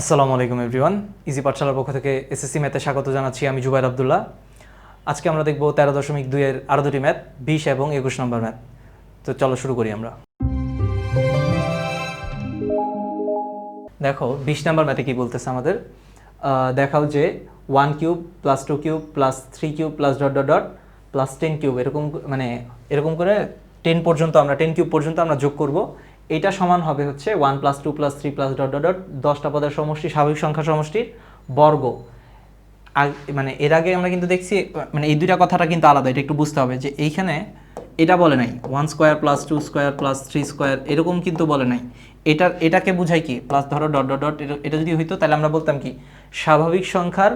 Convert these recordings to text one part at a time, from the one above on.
আসসালামু আলাইকুম, everyone. Easy পাঠশালার পক্ষ থেকে এসএসসি ম্যাথে স্বাগত জানাচ্ছি আমি জুবাইর আবদুল্লাহ। আজকে আমরা দেখব তেরো দশমিক দুইয়ের আরও দুটি ম্যাথ, বিশ এবং একুশ নম্বর ম্যাথ। তো চলো শুরু করি আমরা। দেখো, বিশ নম্বর ম্যাথে কি বলতেছে আমাদের? দেখাও যে one cube plus two cube plus three cube plus dot dot dot plus ten cube, এরকম মানে এরকম করে টেন পর্যন্ত আমরা, টেন কিউব পর্যন্ত আমরা যোগ করব। এটা সমান হবে হচ্ছে one plus two plus three plus dot dot dot দশটা পদের সমষ্টি, স্বাভাবিক সংখ্যা সমষ্টির বর্গ। মানে এর আগে আমরা কিন্তু দেখছি মানে এই দুইটা কথাটা কিন্তু আলাদা, এটা একটু বুঝতে হবে যে এইখানে এটা বলে নাই one square plus two square plus three square এরকম কিন্তু বলে নাই। এটা, এটাকে বোঝায় কি? প্লাস ধরো ডট ডট ডট এটা যদি হইতো, তাহলে আমরা বলতাম কি? স্বাভাবিক সংখ্যার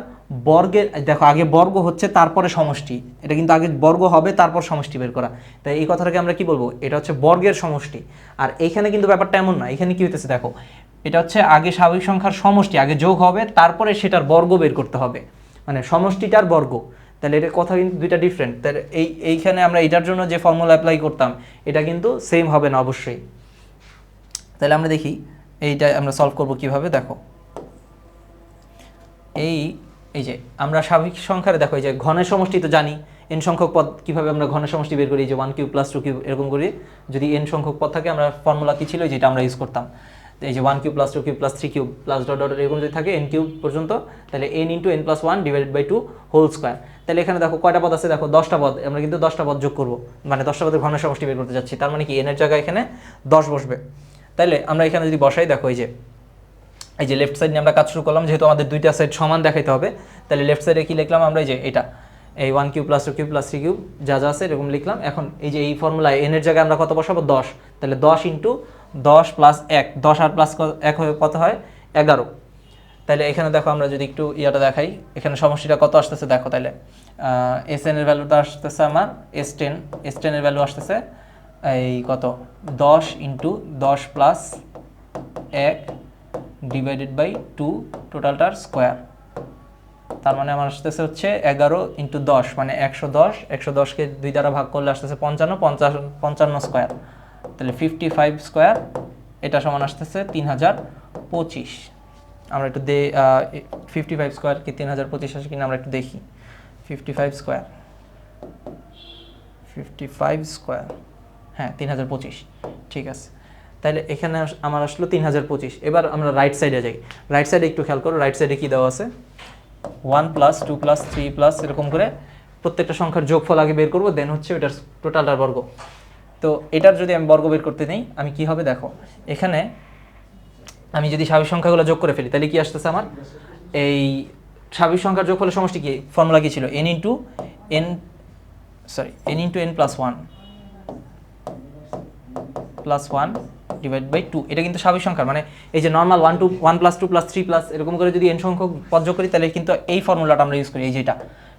বর্গের, দেখো, আগে বর্গ হচ্ছে, তারপরে সমষ্টি। এটা কিন্তু আগে বর্গ হবে, তারপর সমষ্টি বের করা। তাই এই কথাটাকে আমরা কি বলব? এটা হচ্ছে বর্গের সমষ্টি। আর এইখানে কিন্তু ব্যাপারটা এমন না। এখানে কি হইতেছে, দেখো, এটা হচ্ছে আগে স্বাভাবিক সংখ্যার সমষ্টি, আগে যোগ হবে, তারপরে সেটার বর্গ বের করতে হবে। মানে সমষ্টিটার বর্গ। তাহলে এটার কথা কিন্তু দুইটা ডিফারেন্ট তাহলে এই, এইখানে আমরা এটার জন্য যে ফর্মুলা অ্যাপ্লাই করতাম, এটা কিন্তু সেম হবে না অবশ্যই। তাহলে আমরা দেখি এইটা আমরা সলভ করব কীভাবে, দেখো। এই এই যে আমরা স্বাভাবিক সংখ্যার দেখো, এই যে ঘনের সমষ্টি তো জানি এন সংখ্যক পদ, কীভাবে আমরা ঘনের সমষ্টি বের করি যে one cube plus two cube এরকম করি। যদি এন সংখ্যক পদ থাকে, আমরা ফর্মুলা কি ছিল যেটা আমরা ইউজ করতাম। এই যে one cube plus two cube plus three cube plus dot dot এরকম যদি থাকে এন কিউব পর্যন্ত, তাহলে N into N plus one divided by two whole square তাহলে এখানে দেখো কয়টা পদ আছে, দেখো, দশটা পদ, আমরা কিন্তু দশটা পদ যোগ করব। মানে দশটা পদের ঘন সমষ্টি বের করতে যাচ্ছি, তার মানে কি এনের জায়গায় এখানে দশ বসবে। তাহলে আমরা এখানে যদি বসাই, দেখো এই যে এই যে লেফট সাইড নিয়ে আমরা কাজ শুরু করলাম, যেহেতু আমাদের দুইটা সাইড সমান দেখাইতে হবে তাহলে লেফট সাইডে কি লিখলাম আমরা এই যে এটা, এই one cube plus two cube plus three cube যা যা আছে এরকম লিখলাম। এখন এই যে এই ফর্মুলায় এনের জায়গায় আমরা কত বসাবো? দশ। তাহলে দশ ইন্টু দশ প্লাস এক। দশ আর প্লাস এক হয়ে কত হয়? এগারো। তাহলে এখানে দেখো আমরা যদি একটু ইয়াটা দেখাই, এখানে সমষ্টিটা কত আসতেছে? দেখো তাহলে এস এন এর ভ্যালুটা আসতেছে আমার এস টেন এস টেনের ভ্যালু আসতেছে এই কত? দশ ইন্টু দশ প্লাস এক ডিভাইডেড বাই টু টোটালটার স্কোয়ার তার মানে আমার আসতেছে হচ্ছে এগারো ইন্টু দশ মানে একশো দশ, একশো দশকে দুই দ্বারা ভাগ করলে আসতেছে পঞ্চান্ন, পঞ্চাশ, পঞ্চান্ন স্কোয়ার তাহলে ফিফটি ফাইভ স্কোয়ার এটা সমান আসতেছে তিন হাজার পঁচিশ। আমরা একটু দে ফিফটি ফাইভ স্কোয়ার কি তিন হাজার পঁচিশ আসে কিনা আমরা একটু দেখি। Fifty five square fifty five square হ্যাঁ তিন হাজার পঁচিশ। ঠিক আছে। তাহলে এখানে আমার আসলো তিন হাজার পঁচিশ। এবার আমরা রাইট সাইডে যাই। রাইট সাইডে একটু খেয়াল করো রাইট সাইডে কী দেওয়া আছে? One plus two plus three plus এরকম করে প্রত্যেকটা সংখ্যার যোগফল আগে বের করব দেন হচ্ছে ওইটার টোটালটার বর্গ। তো এটার যদি আমি বর্গ বের করতে নেই, আমি কি হবে দেখো, এখানে আমি যদি স্বাভাবিক সংখ্যাগুলো যোগ করে ফেলি তাহলে কি আসতেছে আমার? এই স্বাভাবিক সংখ্যার যোগফলের সমষ্টি কি? ফর্মুলা কি ছিল? N into n sorry n into n plus one plus one divide by two এটা কিন্তু স্বাভাবিক সংখ্যা মানে এই যে normal one two one plus two plus three plus এরকম করে যদি এন সংখ্যক পদ্য করি, তাহলে কিন্তু এই ফর্মুলাটা আমরা ইউজ করি, এই যেটা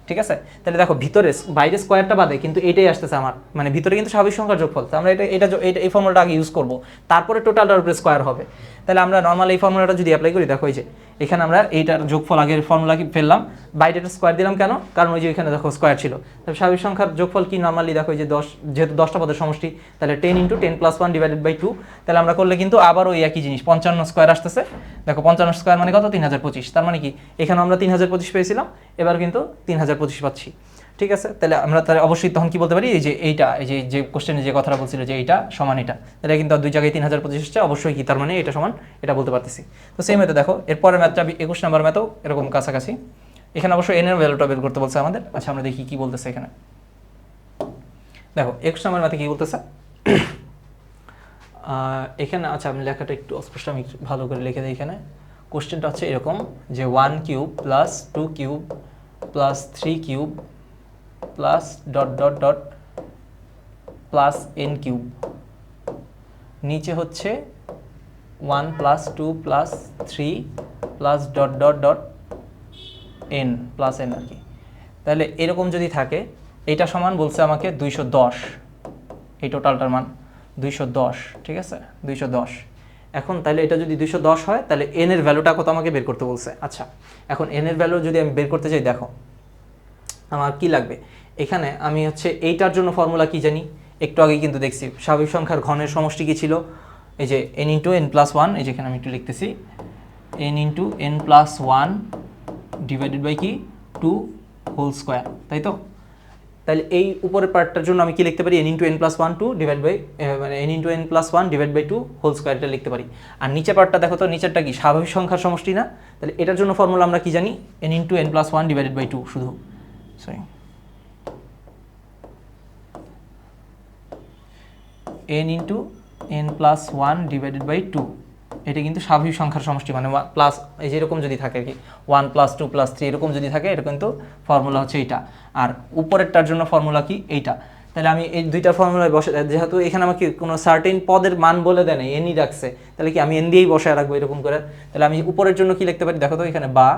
ঠিক আছে? তাহলে দেখো, ভিতরে বাইরে স্কোয়ারটা বাদে কিন্তু এটাই আসতেছে আমার। মানে ভিতরে কিন্তু স্বাভাবিক সংখ্যার যোগফল। তো আমরা এটা এটা এই ফর্মুলাটা আগে ইউজ করব। তারপরে টোটালটার উপরে স্কোয়ার হবে। তাহলে আমরা নর্মাল এই ফর্মুলাটা যদি অ্যাপ্লাই করি, দেখো এই যে এখানে আমরা এইটার যোগফল আগের ফর্মুলা কি ফেললাম? বাইরেটা স্কোয়ার দিলাম কেন? কারণ ওই যে এখানে দেখো স্কোয়ার ছিল। তবে স্বাভাবিক সংখ্যার যোগফল কি? নর্মালি দেখো যে দশ, যেহেতু দশটা পদের সমষ্টি, তাহলে ten into ten plus one divided by two তাহলে আমরা করলে কিন্তু আবার ওই একই জিনিস, পঞ্চান্ন স্কোয়ার আসতেছে। দেখো পঞ্চান্ন স্কোয়ার মানে কত? তিন হাজার পঁচিশ। তার মানে কি? এখানে আমরা তিন হাজার পঁচিশ পেয়েছিলাম, এবার কিন্তু তিন হাজার পঁচিশ পাচ্ছি। ঠিক আছে? তাহলে আমরা তাহলে অবশ্যই তখন কি বলতে পারি? এই যে এইটা, এই যে যে কোশ্চেনে যে কথাটা বলছিল যে এইটা সমান এটা। তাহলে কিন্তু দুই জায়গায় তিন হাজার পঁচিশ হচ্ছে অবশ্যই কি তার মানে এটা সমান? এটা বলতে পারতেছি। তো সেই ম্যাথে দেখো এরপরের ম্যাথটা একুশ নাম্বার ম্যাথও এরকম কাছাকাছি। এখানে অবশ্যই এনের ভ্যালুটা বের করতে বলছে আমাদের। আচ্ছা আমরা দেখি কি বলতেছে এখানে। দেখো, একুশ নাম্বার ম্যাথে কি বলতেছে? এখানে আচ্ছা আমি লেখাটা একটু অস্পষ্ট, আমি ভালো করে লিখে দিই এখানে। কোশ্চেনটা হচ্ছে এরকম যে one cube plus two cube plus three cube plus dot dot dot plus n cube নিচে হচ্ছে one plus two plus three plus dot dot dot n plus n আর কি। তাহলে এরকম যদি থাকে, এটা সমান বলছে আমাকে দুইশো দশ। এই টোটালটার মান দুইশো দশ, ঠিক আছে? দুইশো দশ। এখন তাহলে এটা যদি দুইশো দশ হয়, তাহলে এন এর ভ্যালুটা কত আমাকে বের করতে বলছে? আচ্ছা এখন এন এর ভ্যালু যদি আমি বের করতে চাই, দেখো আমার কি লাগবে? এখানে আমি হচ্ছে এইটার জন্য ফর্মুলা কি জানি? একটু আগে কিন্তু দেখছি, স্বাভাবিক সংখ্যার ঘনের সমষ্টি কী ছিল? এই যে n into n plus one এই যেখানে আমি একটু লিখতেছি n into n plus one divided by কি? টু হোল স্কোয়ার তাই তো? তাহলে এই উপরের পার্টটার জন্য আমি কি লিখতে পারি? N into n plus one two divide by মানে n into n plus one divide by two whole স্কোয়ারটা লিখতে পারি। আর নিচের পার্টটা দেখো তো, নিচেরটা কি? স্বাভাবিক সংখ্যার সমষ্টি না? তাহলে এটার জন্য ফর্মুলা আমরা কি জানি? N into n plus one divided by two শুধু। Sorry n into n plus one divided by two এটা কিন্তু স্বাভাবিক সংখ্যার সমষ্টি মানে প্লাস এই যেরকম যদি থাকে আর কি one plus two plus three এরকম যদি থাকে, এটা কিন্তু ফর্মুলা হচ্ছে এইটা। আর উপরেরটার জন্য ফর্মুলা কি, এইটা। তাহলে আমি এই দুইটা ফর্মুলায় বসে, যেহেতু এখানে আমাকে কোনো সার্টেন পদের মান বলে দেয় না এনই রাখছে, তাহলে কি আমি এন দিয়েই বসায় রাখব এরকম করে? তাহলে আমি উপরের জন্য কি লিখতে পারি? দেখো তো এখানে বা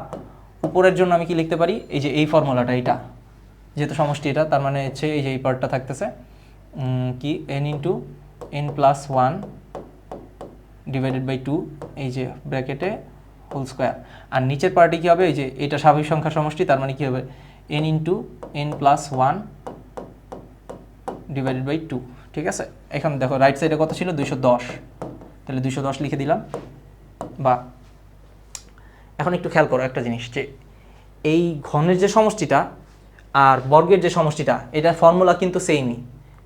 উপরের জন্য আমি কি লিখতে পারি? এই যে এই ফর্মুলাটা, এইটা। যেহেতু সমষ্টি এটা, তার মানে হচ্ছে এই যে এই পার্টটা থাকতেছে কি? N into n plus one divided by two এই যে ব্র্যাকেটে হোল স্কোয়ার আর নিচের পার্টি কী হবে? এই যে এটা স্বাভাবিক সংখ্যা সমষ্টি, তার মানে কী হবে? N into n plus one divided by two ঠিক আছে? এখন দেখো রাইট সাইডে কত ছিল? দুইশো দশ। তাহলে দুইশো দশ লিখে দিলাম। বা এখন একটু খেয়াল করো একটা জিনিস, যে এই ঘনের যে সমষ্টিটা আর বর্গের যে সমষ্টিটা এটা ফর্মুলা কিন্তু সেমই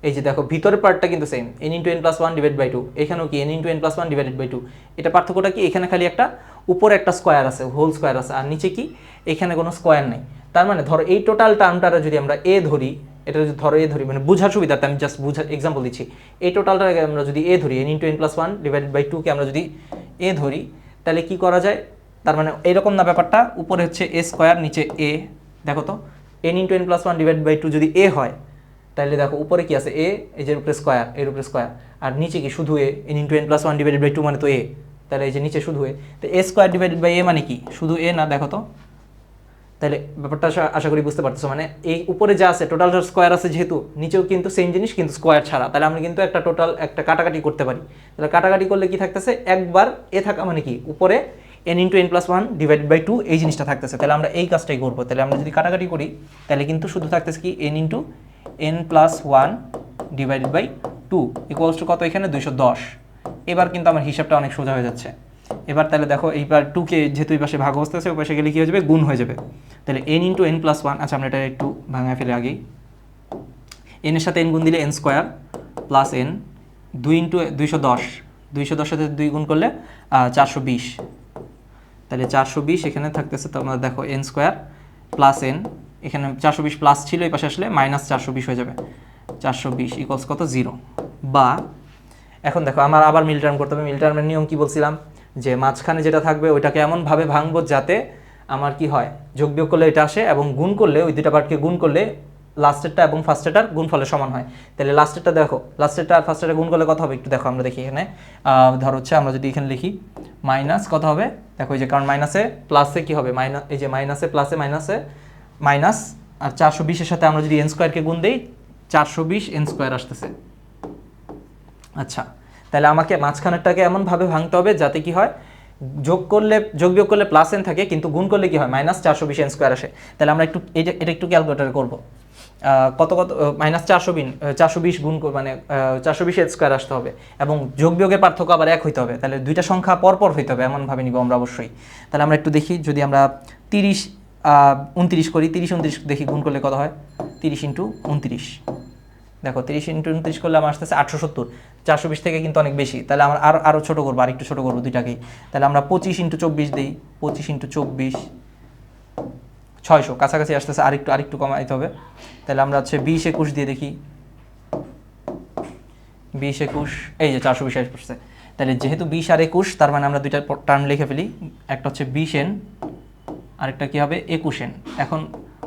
এই যে দেখো, ভিতরের পার্টটা কিন্তু same n into n plus one divide by two এখানেও কি n into n plus one divided by two এটা পার্থক্যটা কি? এখানে খালি একটা উপরে একটা স্কোয়ার আছে হোল স্কোয়ার আছে, আর নিচে কি? এখানে কোনো স্কোয়ার নেই। তার মানে ধরো এই টোটাল টার্মটারে যদি আমরা এ ধরি, এটা যদি ধরো এ ধরি মানে বোঝার সুবিধাতে আমি জাস্ট বুঝার এক্সাম্পল দিচ্ছি। এই টোটালটাকে আমরা যদি এ ধরি n into n plus one divided by টুকে আমরা যদি এ ধরি, তাহলে কি করা যায়? তার মানে এরকম না ব্যাপারটা, উপরে হচ্ছে এ স্কোয়ার নিচে এ দেখো তো n into n plus one divide by two যদি এ হয় তাহলে দেখো উপরে কি আছে? এ এই যে উপরে স্কোয়ার এর উপরে স্কোয়ার আর নিচে কি শুধু a n into n plus one divided by two মানে তো এ তাহলে এই যে নিচে শুধু এ তো a square divided by a মানে কি? শুধু এ না, দেখো তো তাহলে ব্যাপারটা আশা করি বুঝতে পারতেছো মানে এই উপরে যা আছে টোটাল স্কোয়ার আছে যেহেতু, নিচেও কিন্তু সেম জিনিস, কিন্তু স্কোয়ার ছাড়া তাহলে আমরা কিন্তু একটা টোটাল একটা কাটাকাটি করতে পারি। তাহলে কাটাকাটি করলে কি থাকতেছে? একবার এ থাকা মানে কি? উপরে n into n plus one divided by two এই জিনিসটা থাকতেছে। তাহলে আমরা এই কাজটাই করব। তাহলে আমরা যদি কাটাকাটি করি, তাহলে কিন্তু শুধু থাকতেছে কি n into n plus one divided by two equals to কত এখানে? দুইশো দশ। এবার কিন্তু আমার হিসাবটা অনেক সোজা হয়ে যাচ্ছে। এবার তাহলে দেখো, এইবার টুকে যেহেতু এই পাশে ভাগ অবস্থা আছে ওই পাশে গেলে কী হয়ে যাবে? গুণ হয়ে যাবে। তাহলে n into n plus one আচ্ছা আমরা এটা একটু ভাঙায় ফেলে আগেই। এনের সাথে এন গুণ দিলে এন স্কোয়ার প্লাস এন দুই ইন্টু দুইশো দশ। দুইশো দশ সাথে দুই গুণ করলে চারশো বিশ। তাহলে চারশো বিশ এখানে থাকতেছে তোমরা দেখো এন স্কোয়ার প্লাস এন এখানে চারশো বিশ প্লাস ছিল, এই পাশে আসলে মাইনাস চারশো বিশ হয়ে যাবে। চারশো বিশ ইকলস কত? জিরো বা এখন দেখো, আমার আবার মিল টার্ম করতে হবে। মিল টার্মের নিয়ম কি বলছিলাম? যে মাঝখানে যেটা থাকবে ওইটাকে এমনভাবে ভাঙবো যাতে আমার কি হয়, যোগ বিয়োগ করলে এটা আসে এবং গুণ করলে ওই দুটা পার্টকে গুণ করলে লাস্টেরটা এবং ফার্স্টেরটার গুণ ফলে সমান হয়। তাহলে লাস্টেরটা দেখো লাস্টেরটা আর ফার্স্টেরটা গুণ করলে কত হবে, একটু দেখো আমরা দেখি এখানে। ধরো হচ্ছে আমরা যদি এখানে লিখি মাইনাস কত হবে? দেখো এই যে, কারণ মাইনাসে প্লাসে কি হবে? মাইনাস এই যে মাইনাসে প্লাসে মাইনাসে মাইনাস আর চারশো বিশের সাথে আমরা যদি এন স্কোয়ারকে গুণ দিই, চারশো বিশ এন স্কোয়ার আসতেছে। আচ্ছা তাহলে আমাকে মাঝখানেরটাকে এমনভাবে ভাঙতে হবে যাতে কি হয়, যোগ করলে, যোগ বিয়োগ করলে প্লাস এন থাকে, কিন্তু গুণ করলে কি হয়? মাইনাস চারশো বিশ এন স্কোয়ার আসে। তাহলে আমরা একটু এটা একটু ক্যালকুলেটার করব। কত কত মাইনাস চারশো বিন চারশো বিশ গুণ মানে চারশো বিশ স্কোয়ার আসতে হবে। এবং যোগ বিয়োগের পার্থক্য আবার এক হইতে হবে। তাহলে দুইটা সংখ্যা পরপর হইতে হবে এমনভাবে নিব আমরা অবশ্যই। তাহলে আমরা একটু দেখি, যদি আমরা তিরিশ উনত্রিশ করি, তিরিশ উনত্রিশ দেখি গুণ করলে কত হয়? তিরিশ ইন্টু উনত্রিশ। দেখো, তিরিশ ইন্টু উনত্রিশ করলে আমার আসতেছে আটশো সত্তর। চারশো বিশ থেকে কিন্তু অনেক বেশি। তাহলে আমরা আরও আরও ছোটো করব আর একটু ছোটো করব দুইটাকেই। তাহলে আমরা পঁচিশ ইন্টু চব্বিশ দিই। পঁচিশ ইন্টু চব্বিশ ছয়শো, কাছাকাছি আসতেছে আরেকটু আরেকটু কমাইতে হবে। তাহলে আমরা হচ্ছে বিশ একুশ দিয়ে দেখি। বিশ একুশ, এই যে চারশো বিশ আসছে তাহলে যেহেতু বিশ আর একুশ, তার মানে আমরা দুইটা টার্ম লিখে ফেলি। একটা হচ্ছে বিশ এন, আরেকটা কি হবে? একুশ এন। এখন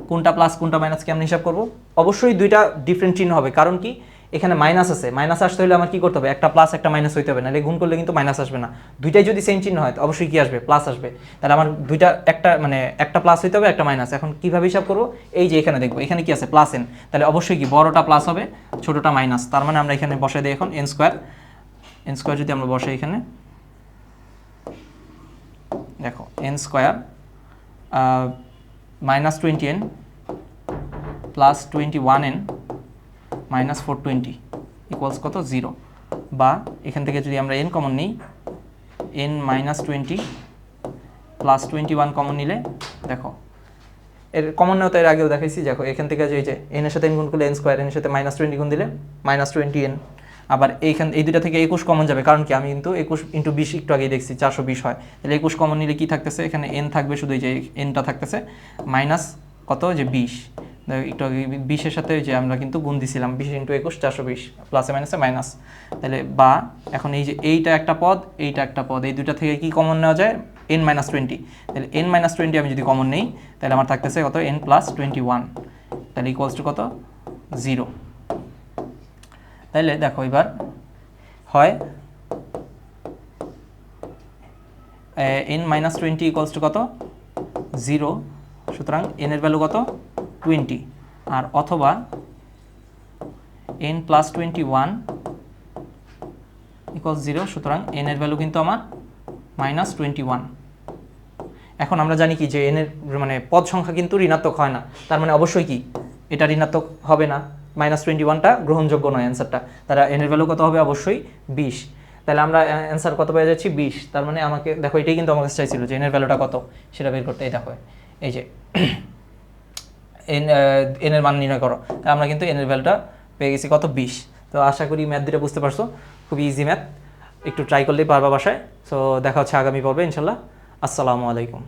কোনটা প্লাস কোনটা মাইনাস কেমন হিসাব করব? অবশ্যই দুইটা ডিফারেন্ট চিহ্ন হবে। কারণ কি? এখানে মাইনাস আছে। মাইনাস আসতে হলে আমার কি করতে হবে? একটা প্লাস একটা মাইনাস হইতে হবে। নাহলে গুণ করলে কিন্তু মাইনাস আসবে না। দুইটাই যদি সেম চিহ্ন হয় অবশ্যই কি আসবে? প্লাস আসবে। তাহলে আমার দুইটা, একটা মানে একটা প্লাস হইতে হবে, একটা মাইনাস এখন কীভাবে হিসাব করব? এই যে এখানে দেখব। এখানে কি আছে? প্লাস এন তাহলে অবশ্যই কি বড়টা প্লাস হবে, ছোটটা মাইনাস তার মানে আমরা এখানে বসাই দিই এখন এন স্কোয়ার এন স্কোয়ার যদি আমরা বসাই এখানে, দেখো n square minus twenty n plus twenty one n minus four twenty equals কত? জিরো বা এখান থেকে যদি আমরা এন কমন নিই n minus twenty plus twenty one common নিলে, দেখো, এর কমন নেওয়া তো এর আগেও দেখাইছি, দেখো, এখান থেকে যে এই যে এন এর সাথে এন গুণ করলে এন স্কোয়ার এন এর সাথে মাইনাস টোয়েন্টি গুণ দিলে মাইনাস টোয়েন্টি এন আবার এইখান, এই দুটা থেকে একুশ কমন যাবে, কারণ কি, আমি কিন্তু একুশ ইন্টু বিশ একটু আগে দেখছি, চারশো বিশ হয়। তাহলে একুশ কমন নিলে কি থাকতেছে? এখানে এন থাকবে, শুধু এই যে এনটা থাকতেছে মাইনাস কত? যে বিশ। একটু আগে বিশের সাথে যে আমরা কিন্তু গুণ দিছিলাম বিশ ইন্টু একুশ, চারশো বিশ প্লাসে মাইনাসে মাইনাস তাহলে বা, এখন এই যে এইটা একটা পদ, এইটা একটা পদ, এই দুটা থেকে কি কমন নেওয়া যায়? এন মাইনাস টোয়েন্টি তাহলে এন মাইনাস টোয়েন্টি আমি যদি কমন নেই, তাহলে আমার থাকতেছে কত? এন প্লাস টোয়েন্টি ওয়ান তাহলে ইকুয়ালস টু কত? জিরো তাহলে দেখো এবার হয় n minus twenty equals to কত? জিরো সুতরাং এন এর ভ্যালু কত? টোয়েন্টি আর অথবা n plus twenty one equals zero সুতরাং এন এর ভ্যালু কিন্তু আমার মাইনাস টোয়েন্টি ওয়ান এখন আমরা জানি কি যে এন এর মানে পদ সংখ্যা কিন্তু ঋণাত্মক হয় না। তার মানে অবশ্যই কি? এটা ঋণাত্মক হবে না। মাইনাস টোয়েন্টি ওয়ানটা গ্রহণযোগ্য নয় অ্যান্সারটা তারা এন এর ভ্যালু কত হবে? অবশ্যই বিশ। তাহলে আমরা অ্যান্সার কত পেয়ে যাচ্ছি? বিশ। তার মানে আমাকে, দেখো এটাই কিন্তু আমার কাছে চাইছিল যে এন এর ভ্যালুটা কত? সেটা বের করতে, এই দেখো। এই যে এন এর মান নির্ণয় করো। আমরা কিন্তু এন এর ভ্যালুটা পেয়ে গেছি কত? বিশ। তো আশা করি ম্যাথ দুটো বুঝতে পারছ। খুবই ইজি ম্যাথ একটু ট্রাই করলেই পারবা বাসায়। সো দেখা হচ্ছে আগামী পর্বে, ইনশাল্লাহ। আসসালামু আলাইকুম।